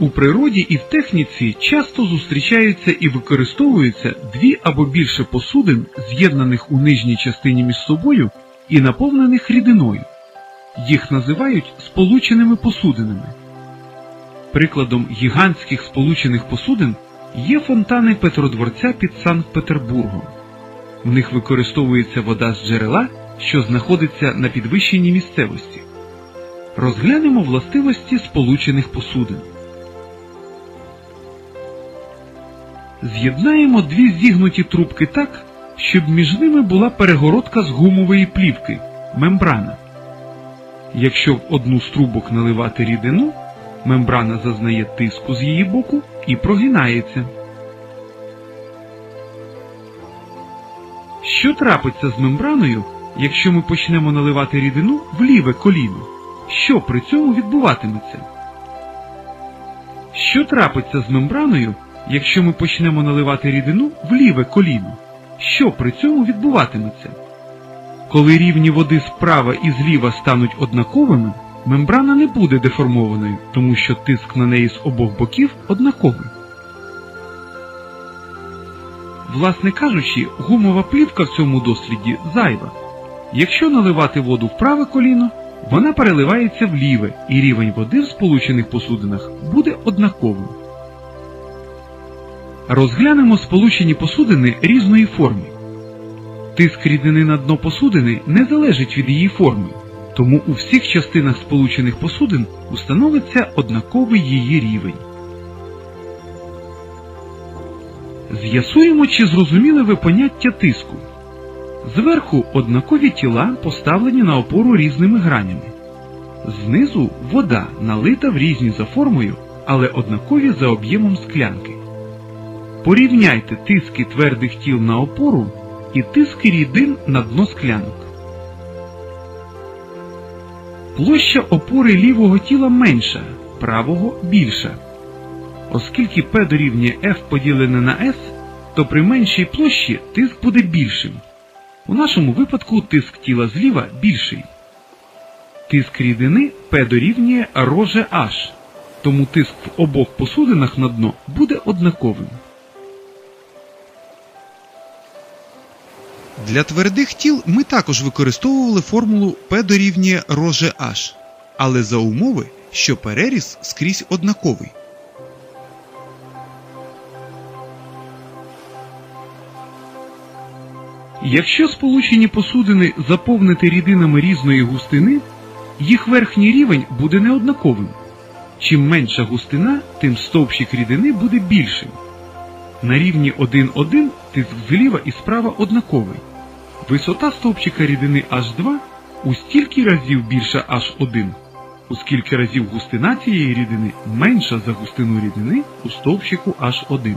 У природі і в техніці часто зустрічаються і використовуються дві або більше посудин, з'єднаних у нижній частині між собою і наповнених рідиною. Їх називають сполученими посудинами. Прикладом гігантських сполучених посудин є фонтани Петродворця під Санкт-Петербургом. В них використовується вода з джерела, що знаходиться на підвищеній місцевості. Розглянемо властивості сполучених посудин. З'єднаємо дві зігнуті трубки так, щоб між ними була перегородка з гумової плівки мембрана. Якщо в одну з трубок наливати рідину, мембрана зазнає тиску з її боку і прогинається. Що трапиться з мембраною, якщо ми почнемо наливати рідину в ліве коліно? Що при цьому відбуватиметься? Що трапиться з мембраною, якщо ми почнемо наливати рідину в ліве коліно? Що при цьому відбуватиметься? Коли рівні води справа і зліва стануть однаковими, мембрана не буде деформованою, тому що тиск на неї з обох боків однаковий. Власне кажучи, гумова плівка в цьому досліді зайва. Якщо наливати воду в праве коліно, вона переливається в ліве, і рівень води в сполучених посудинах буде однаковим. Розглянемо сполучені посудини різної форми. Тиск рідини на дно посудини не залежить від її форми, тому у всіх частинах сполучених посудин установиться однаковий її рівень. З'ясуємо, чи зрозуміли ви поняття тиску. Зверху однакові тіла поставлені на опору різними гранями. Знизу вода налита в різні за формою, але однакові за об'ємом склянки. Порівняйте тиски твердих тіл на опору і тиски рідин на дно склянок. Площа опори лівого тіла менша, правого більша. Оскільки P дорівнює F поділене на S, то при меншій площі тиск буде більшим. У нашому випадку тиск тіла зліва більший. Тиск рідини P дорівнює роже H, тому тиск в обох посудинах на дно буде однаковим. Для твердих тіл ми також використовували формулу P дорівнює роже H, але за умови, що переріз скрізь однаковий. Якщо сполучені посудини заповнити рідинами різної густини, їх верхній рівень буде неоднаковим. Чим менша густина, тим стовпчик рідини буде більшим. На рівні 1,1 тиск зліва і справа однаковий. Висота стовпчика рідини H2 у стільки разів більша H1, у скільки разів густина цієї рідини менша за густину рідини у стовпчику H1.